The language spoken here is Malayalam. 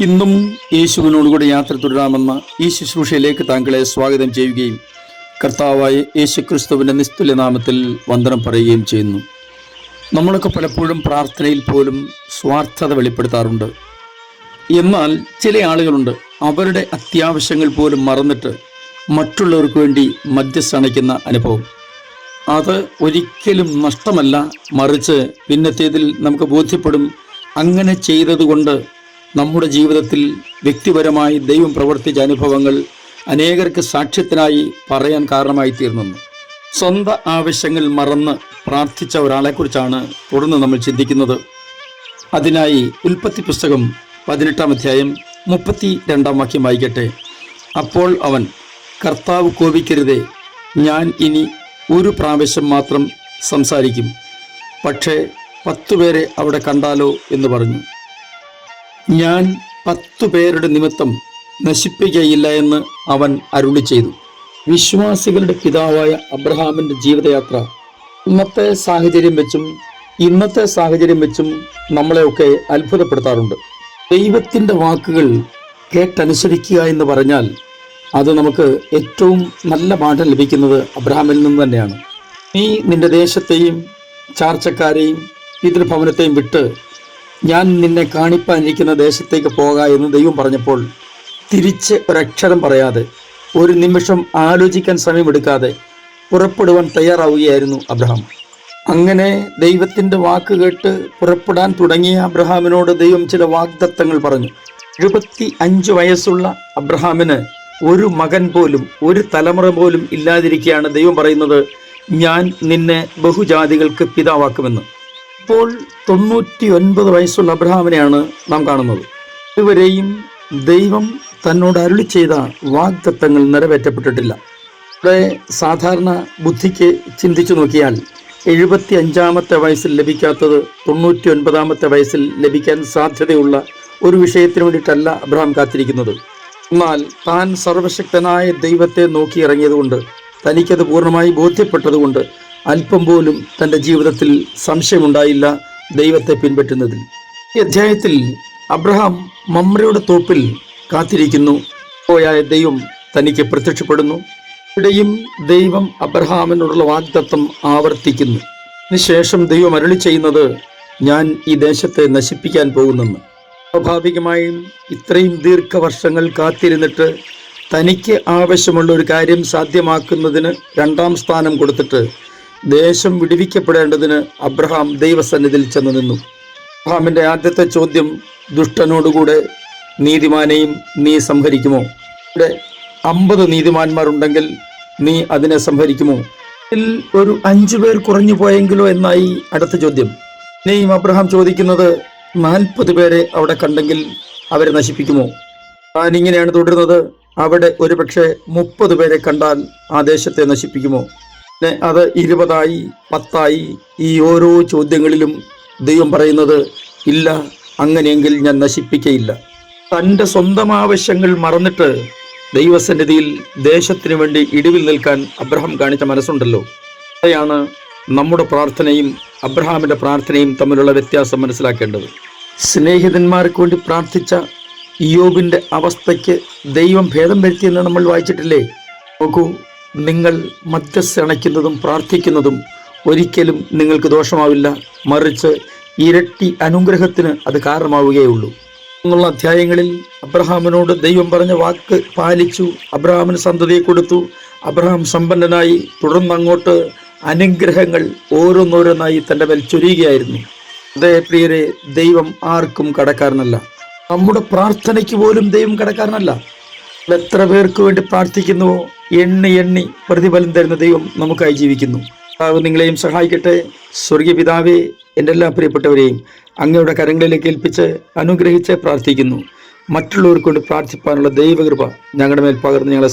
ഇന്നും യേശുവിനോടുകൂടെ യാത്ര തുടരാമെന്ന ഈ ശുശ്രൂഷയിലേക്ക് താങ്കളെ സ്വാഗതം ചെയ്യുകയും കർത്താവായ യേശു ക്രിസ്തുവിന്റെ നാമത്തിൽ വന്ദനം പറയുകയും ചെയ്യുന്നു. നമ്മളൊക്കെ പലപ്പോഴും പ്രാർത്ഥനയിൽ പോലും സ്വാർത്ഥത വെളിപ്പെടുത്താറുണ്ട്. എന്നാൽ ചില ആളുകളുണ്ട് അവരുടെ അത്യാവശ്യങ്ങൾ പോലും മറന്നിട്ട് മറ്റുള്ളവർക്ക് വേണ്ടി മധ്യസ്ഥണിക്കുന്ന അനുഭവം. അത് ഒരിക്കലും നഷ്ടമല്ല മറിച്ച് പിന്നത്തേതിൽ നമുക്ക് ബോധ്യപ്പെടും. അങ്ങനെ ചെയ്തതുകൊണ്ട് നമ്മുടെ ജീവിതത്തിൽ വ്യക്തിപരമായി ദൈവം പ്രവർത്തിച്ച അനുഭവങ്ങൾ അനേകർക്ക് സാക്ഷ്യത്തിനായി പറയാൻ കാരണമായി തീർന്നു സ്വന്തം ആവശ്യങ്ങൾ മറന്ന് പ്രാർത്ഥിച്ച ഒരാളെക്കുറിച്ചാണ് തുടർന്ന് നമ്മൾ ചിന്തിക്കുന്നത്. അതിനായി ഉൽപ്പത്തി പുസ്തകം പതിനെട്ടാം അധ്യായം മുപ്പത്തി രണ്ടാം വാക്യം വായിക്കട്ടെ. അപ്പോൾ അവൻ കർത്താവ് കോപിക്കരുതേ ഞാൻ ഇനി ഒരു പ്രാവശ്യം മാത്രം സംസാരിക്കും. പക്ഷേ പത്തു പേരെ അവിടെ കണ്ടാലോ? എന്ന് പറഞ്ഞു. ഞാൻ പത്തു പേരുടെ നിമിത്തം നശിപ്പിക്കയില്ല എന്ന് അവൻ അരുളി ചെയ്തു. വിശ്വാസികളുടെ പിതാവായ അബ്രഹാമിന്റെ ജീവിതയാത്ര. ഇന്നത്തെ സാഹചര്യം വെച്ചും ഇന്നത്തെ സാഹചര്യം വെച്ചും നമ്മളെയൊക്കെ അത്ഭുതപ്പെടുത്താറുണ്ട്. ദൈവത്തിന്റെ വാക്കുകൾ കേട്ടനുസരിക്കുക എന്ന് പറഞ്ഞാൽ അത് നമുക്ക് ഏറ്റവും നല്ല പാഠം ലഭിക്കുന്നത് അബ്രഹാമിൽ നിന്ന് തന്നെയാണ്. നീ നിന്റെ ദേശത്തെയും ചാർച്ചക്കാരെയും പിതൃഭവനത്തെയും വിട്ട് ഞാൻ നിന്നെ കാണിപ്പാനിരിക്കുന്ന ദേശത്തേക്ക് പോക എന്ന് ദൈവം പറഞ്ഞപ്പോൾ തിരിച്ച് ഒരക്ഷരം പറയാതെ ഒരു നിമിഷം ആലോചിക്കാൻ സമയമെടുക്കാതെ പുറപ്പെടുവാൻ തയ്യാറാവുകയായിരുന്നു അബ്രഹാം. അങ്ങനെ ദൈവത്തിന്റെ വാക്ക് കേട്ട് പുറപ്പെടാൻ തുടങ്ങിയ അബ്രഹാമിനോട് ദൈവം ചില വാഗ്ദത്തങ്ങൾ പറഞ്ഞു. എഴുപത്തി അഞ്ച് വയസ്സുള്ള അബ്രഹാമിന് ഒരു മകൻ പോലും ഒരു തലമുറ പോലും ഇല്ലാതിരിക്കുകയാണ് ദൈവം പറയുന്നത്. ഞാൻ നിന്നെ ബഹുജാതികൾക്ക് പിതാവാക്കുമെന്ന്. ഇപ്പോൾ തൊണ്ണൂറ്റി ഒൻപത് വയസ്സുള്ള അബ്രഹാമിനെയാണ് നാം കാണുന്നത്. ഇതുവരെയും ദൈവം തന്നോട് അരുളി ചെയ്ത വാഗ്ദത്തങ്ങൾ നിറവേറ്റപ്പെട്ടിട്ടില്ല. ഇവിടെ സാധാരണ ബുദ്ധിക്ക് ചിന്തിച്ചു നോക്കിയാൽ എഴുപത്തി അഞ്ചാമത്തെ വയസ്സിൽ ലഭിക്കാത്തത് തൊണ്ണൂറ്റി ഒൻപതാമത്തെ വയസ്സിൽ ലഭിക്കാൻ സാധ്യതയുള്ള ഒരു വിഷയത്തിന് വേണ്ടിയിട്ടല്ല അബ്രഹാം കാത്തിരിക്കുന്നത്. എന്നാൽ താൻ സർവശക്തനായ ദൈവത്തെ നോക്കി ഇറങ്ങിയതുകൊണ്ട് തനിക്കത് പൂർണമായി ബോധ്യപ്പെട്ടതുകൊണ്ട് അല്പം പോലും തന്റെ ജീവിതത്തിൽ സംശയമുണ്ടായില്ല ദൈവത്തെ പിൻപറ്റുന്നതിൽ. ഈ അധ്യായത്തിൽ അബ്രഹാം മമ്രയുടെ തോപ്പിൽ കാത്തിരിക്കുന്നു. പോയായ ദൈവം തനിക്ക് പ്രത്യക്ഷപ്പെടുന്നു. ഇവിടെയും ദൈവം അബ്രഹാമിനോടുള്ള വാഗ്ദത്വം ആവർത്തിക്കുന്നു. അതിനുശേഷം ദൈവം അരളി ചെയ്യുന്നത് ഞാൻ ഈ ദേശത്തെ നശിപ്പിക്കാൻ പോകുന്നെന്ന്. സ്വാഭാവികമായും ഇത്രയും ദീർഘവർഷങ്ങൾ കാത്തിരുന്നിട്ട് തനിക്ക് ആവശ്യമുള്ള ഒരു കാര്യം സാധ്യമാക്കുന്നതിന് രണ്ടാം സ്ഥാനം കൊടുത്തിട്ട് ദേശം വിടുവിക്കപ്പെടേണ്ടതിന് അബ്രഹാം ദൈവസന്നിധിയിൽ ചെന്ന് നിന്നു. അബ്രഹാമിന്റെ ആദ്യത്തെ ചോദ്യം ദുഷ്ടനോടുകൂടെ നീതിമാനെയും നീ സംഹരിക്കുമോ? ഇവിടെ അമ്പത് നീതിമാന്മാരുണ്ടെങ്കിൽ നീ അതിനെ സംഹരിക്കുമോ? ഇതിൽ ഒരു അഞ്ചു പേർ കുറഞ്ഞു പോയെങ്കിലോ എന്നായി അടുത്ത ചോദ്യം. ഇനിയും അബ്രഹാം ചോദിക്കുന്നത് നാൽപ്പത് പേരെ അവിടെ കണ്ടെങ്കിൽ അവരെ നശിപ്പിക്കുമോ? താൻ ഇങ്ങനെയാണ് തുടരുന്നത്. അവിടെ ഒരുപക്ഷെ മുപ്പത് പേരെ കണ്ടാൽ ആ ദേശത്തെ നശിപ്പിക്കുമോ? അത് ഇരുപതായി പത്തായി ഈ ഓരോ ചോദ്യങ്ങളിലും ദൈവം പറയുന്നത് ഇല്ല അങ്ങനെയെങ്കിൽ ഞാൻ നശിപ്പിക്കയില്ല. തന്റെ സ്വന്തം ആവശ്യങ്ങൾ മറന്നിട്ട് ദൈവസന്നിധിയിൽ ദേശത്തിന് വേണ്ടി ഇടിവിൽ നിൽക്കാൻ അബ്രഹാം കാണിച്ച മനസ്സുണ്ടല്ലോ. അതാണ് നമ്മുടെ പ്രാർത്ഥനയും അബ്രഹാമിന്റെ പ്രാർത്ഥനയും തമ്മിലുള്ള വ്യത്യാസം മനസ്സിലാക്കേണ്ടത്. സ്നേഹിതന്മാർക്ക് വേണ്ടി പ്രാർത്ഥിച്ച ഇയോബിന്റെ അവസ്ഥയ്ക്ക് ദൈവം ഭേദം വരുത്തിയെന്ന് നമ്മൾ വായിച്ചിട്ടില്ലേ? നോക്കൂ നിങ്ങൾ മധ്യസ്ഥണയ്ക്കുന്നതും പ്രാർത്ഥിക്കുന്നതും ഒരിക്കലും നിങ്ങൾക്ക് ദോഷമാവില്ല. മറിച്ച് ഇരട്ടി അനുഗ്രഹത്തിന് അത് കാരണമാവുകയുള്ളൂ. എന്നുള്ള അധ്യായങ്ങളിൽ അബ്രഹാമിനോട് ദൈവം പറഞ്ഞ വാക്ക് പാലിച്ചു. അബ്രഹാമിന് സന്തതിയെ കൊടുത്തു. അബ്രഹാം സമ്പന്നനായി തുടർന്ന് അങ്ങോട്ട് അനുഗ്രഹങ്ങൾ ഓരോന്നോരോന്നായി തന്റെ മേൽ ചൊരിയുകയായിരുന്നു. അതേ പ്രിയരെ ദൈവം ആർക്കും കടക്കാരനല്ല. നമ്മുടെ പ്രാർത്ഥനയ്ക്ക് പോലും ദൈവം കടക്കാരനല്ല. എത്ര പേർക്ക് വേണ്ടി പ്രാർത്ഥിക്കുന്നുവോ എണ്ണി എണ്ണി പ്രതിഫലം തരുന്ന ദൈവം നമുക്കായി ജീവിക്കുന്നു. പിതാവ് നിങ്ങളെയും സഹായിക്കട്ടെ. സ്വർഗീയ പിതാവേ എന്റെ എല്ലാ പ്രിയപ്പെട്ടവരെയും അങ്ങയുടെ കരങ്ങളിലേക്ക് ഏൽപ്പിച്ച് അനുഗ്രഹിച്ച് പ്രാർത്ഥിക്കുന്നു. മറ്റുള്ളവർക്കൊണ്ട് പ്രാർത്ഥിപ്പാനുള്ള ദൈവകൃപ ഞങ്ങളുടെ മേൽ പകർന്ന് ഞങ്ങളെ